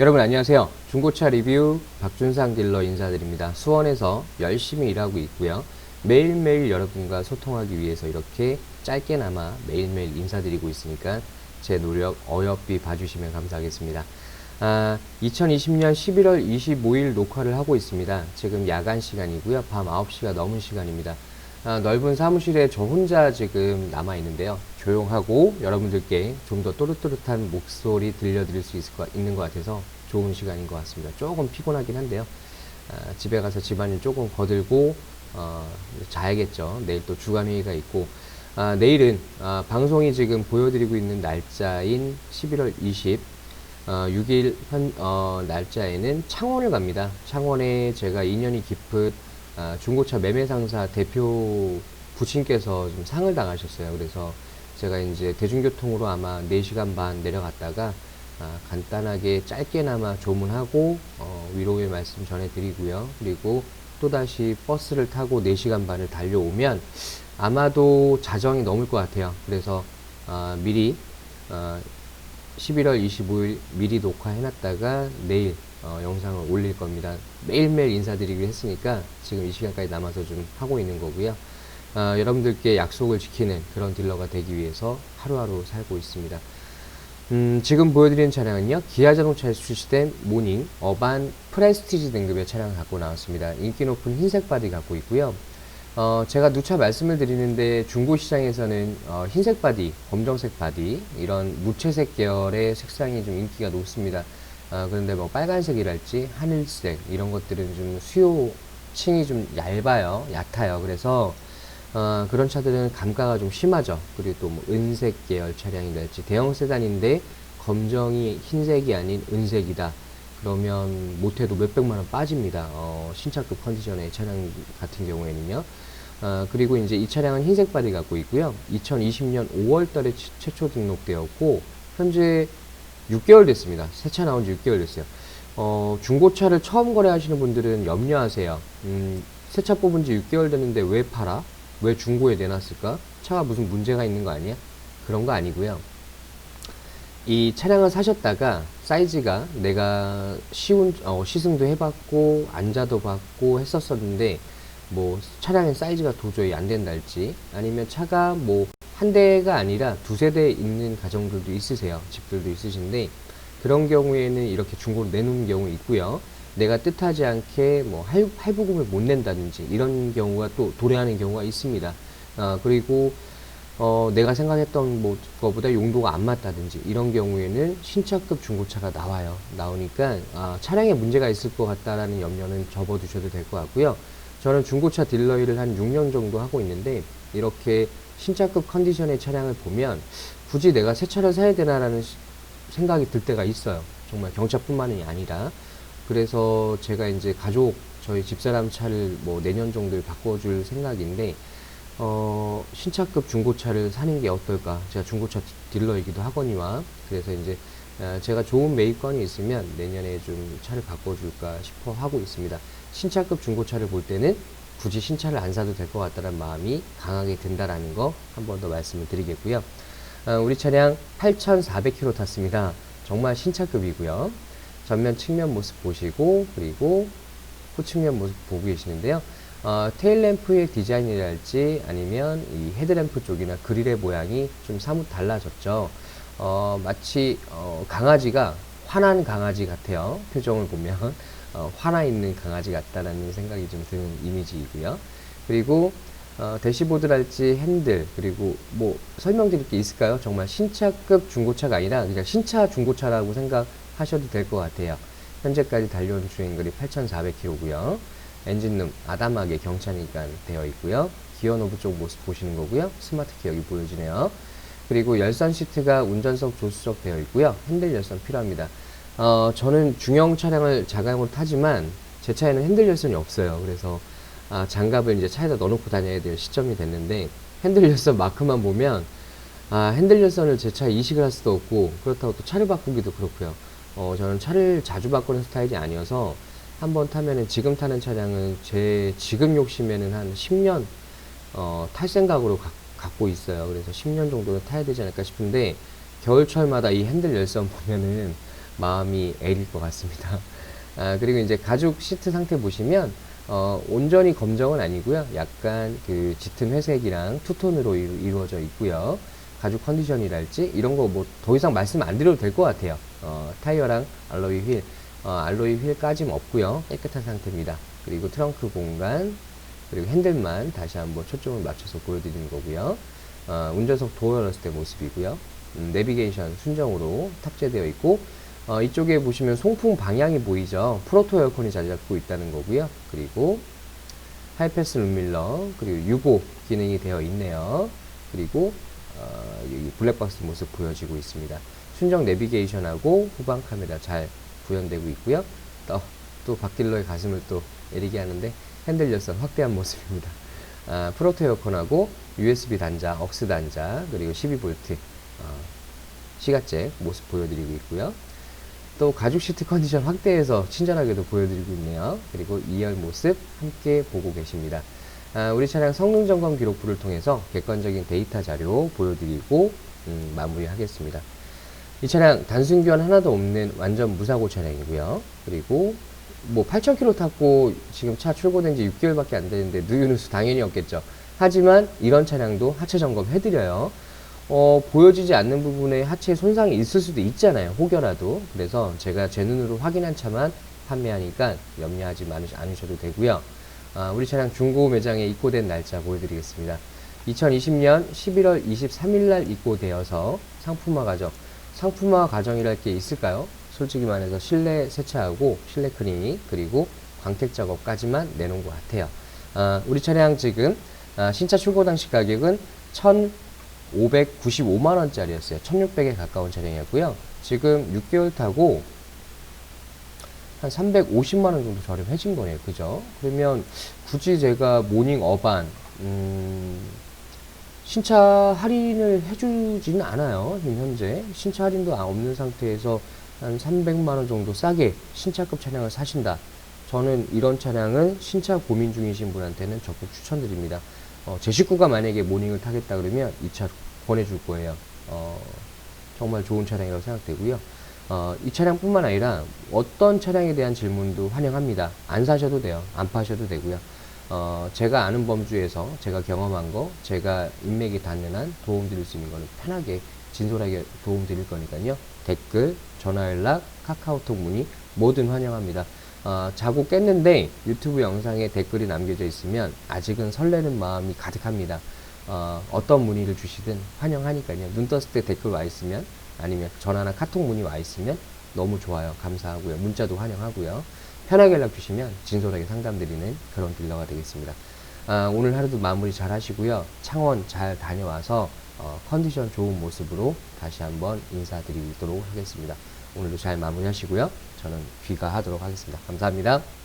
여러분 안녕하세요. 중고차 리뷰 박준상 딜러 인사드립니다. 수원에서 열심히 일하고 있고요. 매일매일 여러분과 소통하기 위해서 이렇게 짧게나마 매일매일 인사드리고 있으니까 제 노력 어여삐 봐주시면 감사하겠습니다. 아, 2020년 11월 25일 녹화를 하고 있습니다. 지금 야간 시간이고요. 밤 9시가 넘은 시간입니다. 아, 넓은 사무실에 저 혼자 지금 남아 있는데요. 조용하고 여러분들께 좀 더 또렷또렷한 목소리 들려드릴 수 있을 것, 있는 것 같아서 좋은 시간인 것 같습니다. 조금 피곤하긴 한데요. 아, 집에 가서 집안일 조금 거들고 어, 자야겠죠. 내일 또 주간회의가 있고 아, 내일은 아, 방송이 지금 보여드리고 있는 날짜인 11월 20 어, 6일 현, 어, 날짜에는 창원을 갑니다. 창원에 제가 인연이 깊은 아, 중고차 매매 상사 대표 부친께서 좀 상을 당하셨어요. 그래서 제가 이제 대중교통으로 아마 4시간 반 내려갔다가 아, 간단하게 짧게나마 조문하고 어, 위로의 말씀 전해드리고요. 그리고 또다시 버스를 타고 4시간 반을 달려오면 아마도 자정이 넘을 것 같아요. 그래서 아, 미리 아, 11월 25일 미리 녹화해놨다가 내일 어, 영상을 올릴 겁니다. 매일매일 인사드리기로 했으니까 지금 이 시간까지 남아서 좀 하고 있는 거고요. 어, 여러분들께 약속을 지키는 그런 딜러가 되기 위해서 하루하루 살고 있습니다. 음, 지금 보여드리는 차량은요, 기아 자동차에서 출시된 모닝 어반 프레스티지 등급의 차량을 갖고 나왔습니다. 인기 높은 흰색 바디 갖고 있고요. 어, 제가 누차 말씀을 드리는데 중고 시장에서는 어, 흰색 바디, 검정색 바디 이런 무채색 계열의 색상이 좀 인기가 높습니다. 어, 그런데 뭐 빨간색이랄지 하늘색 이런 것들은 좀 수요층이 좀 얇아요, 얕아요. 그래서 어, 그런 차들은 감가가 좀 심하죠. 그리고 또 뭐 은색 계열 차량이랄지 대형 세단인데 검정이 흰색이 아닌 은색이다. 그러면 못해도 몇백만 원 빠집니다. 어, 신차급 컨디션의 차량 같은 경우에는요. 어, 그리고 이제 이 차량은 흰색 바디 갖고 있고요. 2020년 5월 달에 최- 최초 등록되었고, 현재 6개월 됐습니다. 새 차 나온 지 6개월 됐어요. 어, 중고차를 처음 거래하시는 분들은 염려하세요. 음, 새 차 뽑은 지 6개월 됐는데 왜 팔아? 왜 중고에 내놨을까? 차가 무슨 문제가 있는 거 아니야? 그런 거 아니고요. 이 차량을 사셨다가 사이즈가 내가 시운 어, 시승도 해봤고 앉아도 봤고 했었었는데 뭐 차량의 사이즈가 도저히 안 된달지 아니면 차가 뭐 한 대가 아니라 두세 대 있는 가정들도 있으세요 집들도 있으신데 그런 경우에는 이렇게 중고로 내놓는 경우 있고요 내가 뜻하지 않게 뭐 할, 할부금을 못 낸다든지 이런 경우가 또 도래하는 경우가 있습니다 어, 그리고 어, 내가 생각했던 뭐, 거보다 용도가 안 맞다든지 이런 경우에는 신차급 중고차가 나와요. 나오니까 아, 차량에 문제가 있을 것 같다라는 염려는 접어두셔도 될 것 같고요. 저는 중고차 딜러 일을 한 6년 정도 하고 있는데 이렇게 신차급 컨디션의 차량을 보면 굳이 내가 새 차를 사야 되나라는 시- 생각이 들 때가 있어요. 정말 경차뿐만이 아니라 그래서 제가 이제 가족 저희 집사람 차를 뭐 내년 정도에 바꿔줄 생각인데 어, 신차급 중고차를 사는 게 어떨까? 제가 중고차 딜러이기도 하거니와 그래서 이제 어, 제가 좋은 매입건이 있으면 내년에 좀 차를 바꿔줄까 싶어 하고 있습니다. 신차급 중고차를 볼 때는 굳이 신차를 안 사도 될 것 같다는 마음이 강하게 든다라는 거 한 번 더 말씀을 드리겠고요. 어, 우리 차량 8,400km 탔습니다. 정말 신차급이고요. 전면 측면 모습 보시고 그리고 후측면 모습 보고 계시는데요. 어, 테일램프의 디자인이랄지 아니면 이 헤드램프 쪽이나 그릴의 모양이 좀 사뭇 달라졌죠. 어, 마치 어, 강아지가 화난 강아지 같아요. 표정을 보면 어, 화나 있는 강아지 같다라는 생각이 좀 드는 이미지이고요. 그리고 어, 대시보드랄지 핸들 그리고 뭐 설명드릴 게 있을까요? 정말 신차급 중고차가 아니라 그냥 신차 중고차라고 생각하셔도 될 것 같아요. 현재까지 달려온 주행거리 8,400km고요. 엔진룸 아담하게 경차니까 되어 있고요. 기어 노브 쪽 모습 보시는 거고요. 스마트 키 여기 보여지네요. 그리고 열선 시트가 운전석 조수석 되어 있고요. 핸들 열선 필요합니다. 어, 저는 중형 차량을 자가용으로 타지만 제 차에는 핸들 열선이 없어요. 그래서 아, 장갑을 이제 차에다 넣어놓고 다녀야 될 시점이 됐는데 핸들 열선 마크만 보면 아, 핸들 열선을 제 차에 이식을 할 수도 없고 그렇다고 또 차를 바꾸기도 그렇고요. 어, 저는 차를 자주 바꾸는 스타일이 아니어서 한번 타면은 지금 타는 차량은 제 지금 욕심에는 한 10년 어, 탈 생각으로 가- 갖고 있어요. 그래서 10년 정도는 타야 되지 않을까 싶은데 겨울철마다 이 핸들 열선 보면은 마음이 애릴 것 같습니다. 아, 그리고 이제 가죽 시트 상태 보시면 어, 온전히 검정은 아니고요. 약간 그 짙은 회색이랑 투톤으로 이루- 이루 어져 있고요. 가죽 컨디션이랄지 이런 거 뭐 더 이상 말씀 안 드려도 될 것 같아요. 어, 타이어랑 알로이 휠, 어, 알로이 휠까지는 없고요. 깨끗한 상태입니다. 그리고 트렁크 공간, 그리고 핸들만 다시 한번 초점을 맞춰서 보여드리는 거고요. 어, 운전석 도어 열었을 때 모습이고요. 음, 내비게이션 순정으로 탑재되어 있고 어, 이쪽에 보시면 송풍 방향이 보이죠. 프로토 에어컨이 자리 잡고 있다는 거고요. 그리고 하이패스 룸밀러 그리고 유보 기능이 되어 있네요. 그리고 어, 여기 블랙박스 모습 보여지고 있습니다. 순정 내비게이션하고 후방 카메라 잘 구현되고 있고요. 또, 또 박딜러의 가슴을 또 내리게 하는데 핸들 열선 확대한 모습입니다. 아, 프로토 에어컨하고 USB 단자, 억스 단자, 그리고 12V 어, 시가잭 모습 보여드리고 있고요. 또 가죽 시트 컨디션 확대해서 친절하게도 보여드리고 있네요. 그리고 2열 모습 함께 보고 계십니다. 아, 우리 차량 성능 점검 기록부를 통해서 객관적인 데이터 자료 보여드리고 음, 마무리하겠습니다. 이 차량 단순 교환 하나도 없는 완전 무사고 차량이고요. 그리고 뭐 8,000km 탔고 지금 차 출고된 지 6개월밖에 안 되는데 누유누수 당연히 없겠죠. 하지만 이런 차량도 하체 점검 해드려요. 어, 보여지지 않는 부분에 하체 손상이 있을 수도 있잖아요. 혹여라도. 그래서 제가 제 눈으로 확인한 차만 판매하니까 염려하지 않으셔도 되고요. 아, 우리 차량 중고 매장에 입고된 날짜 보여드리겠습니다. 2020년 11월 23일 날 입고되어서 상품화 과정, 상품화 과정이랄 게 있을까요? 솔직히 말해서 실내 세차하고 실내 클리닝 그리고 광택 작업까지만 내놓은 것 같아요. 아, 우리 차량 지금 아, 신차 출고 당시 가격은 1,595만 원짜리였어요. 1,600에 가까운 차량이었고요. 지금 6개월 타고 한 350만 원 정도 저렴해진 거네요. 그죠? 그러면 굳이 제가 모닝 어반, 음, 신차 할인을 해주지는 않아요. 지금 현재. 신차 할인도 아- 없는 상태에서 한 300만 원 정도 싸게 신차급 차량을 사신다. 저는 이런 차량은 신차 고민 중이신 분한테는 적극 추천드립니다. 어, 제 식구가 만약에 모닝을 타겠다 그러면 이 차 권해줄 거예요. 어, 정말 좋은 차량이라고 생각되고요. 어, 이 차량뿐만 아니라 어떤 차량에 대한 질문도 환영합니다. 안 사셔도 돼요. 안 파셔도 되고요. 어, 제가 아는 범주에서 제가 경험한 거, 제가 인맥이 닿는 한 도움 드릴 수 있는 거는 편하게, 진솔하게 도움 드릴 거니까요. 댓글, 전화 연락, 카카오톡 문의 뭐든 환영합니다. 어, 자고 깼는데 유튜브 영상에 댓글이 남겨져 있으면 아직은 설레는 마음이 가득합니다. 어, 어떤 문의를 주시든 환영하니까요. 눈 떴을 때 댓글 와 있으면 아니면 전화나 카톡 문의 와 있으면 너무 좋아요. 감사하고요. 문자도 환영하고요. 편하게 연락 주시면 진솔하게 상담드리는 그런 딜러가 되겠습니다. 아, 오늘 하루도 마무리 잘 하시고요. 창원 잘 다녀와서 어, 컨디션 좋은 모습으로 다시 한번 인사드리도록 하겠습니다. 오늘도 잘 마무리하시고요. 저는 귀가하도록 하겠습니다. 감사합니다.